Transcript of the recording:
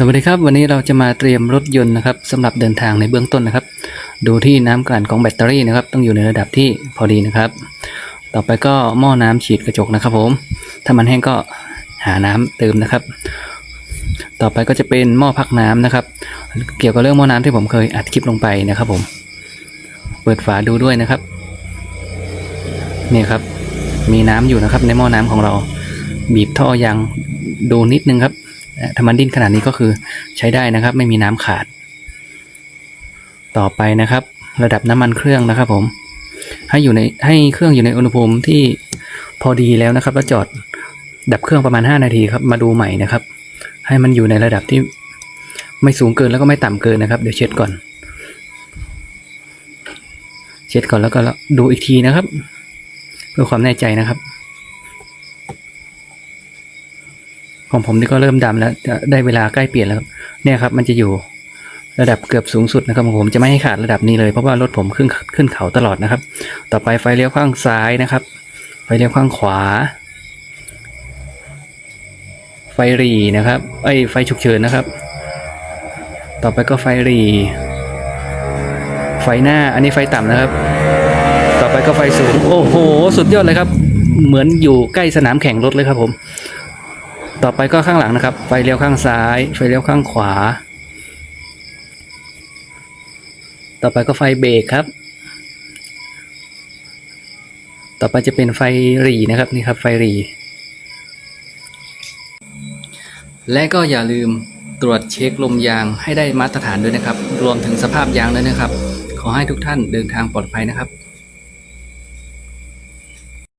สวัสดีครับ วันนี้เราจะมาเตรียมรถยนต์นะครับสำหรับเดินทางในเบื้องต้นนะครับ ดูที่น้ำกลั่นของแบตเตอรี่นะครับ ต้องอยู่ในระดับที่พอดีนะครับ ต่อไปก็หม้อน้ำฉีดกระจกนะครับ ผม ถ้ามันแห้งก็หาน้ำเติมนะครับ ต่อไปก็จะเป็นหม้อพักน้ำนะครับ เกี่ยวกับเรื่องหม้อน้ำที่ผมเคยอัดคลิปลงไปนะครับ ผม เปิดฝาดูด้วยนะครับนี่ครับ มีน้ำอยู่นะครับ ในหม้อน้ำของเรา บีบท่อยางดูนิดนึงครับ ถ้ามันดิ้นขนาดนี้ก็คือใช้ได้นะครับ ไม่มีน้ำขาด ต่อไปนะครับ ระดับน้ำมันเครื่องนะครับ ผม ให้อยู่ในให้เครื่องอยู่ในอุณหภูมิที่พอดีแล้วนะครับ แล้วจอดดับเครื่องประมาณ 5 นาทีครับ มาดูใหม่นะครับ ให้มันอยู่ในระดับที่ไม่สูงเกินแล้วก็ไม่ต่ำเกินนะครับ เดี๋ยวเช็ดก่อน เช็ดก่อนแล้วก็ดูอีกทีนะครับ เพื่อความแน่ใจนะครับ ของผมนี่ก็เริ่มดำแล้วได้เวลาใกล้เปลี่ยนแล้วเนี่ยครับ มันจะอยู่ระดับเกือบสูงสุดนะครับผมจะไม่ให้ขาดระดับนี้เลยเพราะว่ารถผมขึ้นขึ้นเขาตลอดนะครับ ต่อไปไฟเลี้ยวข้างซ้ายนะครับ ไฟเลี้ยวข้างขวา ไฟหรีนะครับไอ้ไฟฉุกเฉินนะครับ ต่อไปก็ไฟหรี ไฟหน้าอันนี้ไฟต่ำนะครับ ต่อไปก็ไฟสูงโอ้โห สุดยอดเลยครับ เหมือนอยู่ใกล้สนามแข่งรถเลยครับผม ต่อไปก็ข้างหลังนะครับ ไฟเลี้ยวข้างซ้าย ไฟเลี้ยวข้างขวา ต่อไปก็ไฟเบรกครับ ต่อไปจะเป็นไฟหรีนะครับนี่ครับไฟหรี และก็อย่าลืมตรวจเช็คลมยางให้ได้มาตรฐานด้วยนะครับ รวมถึงสภาพยางด้วยนะครับ ขอให้ทุกท่านเดินทางปลอดภัยนะครับ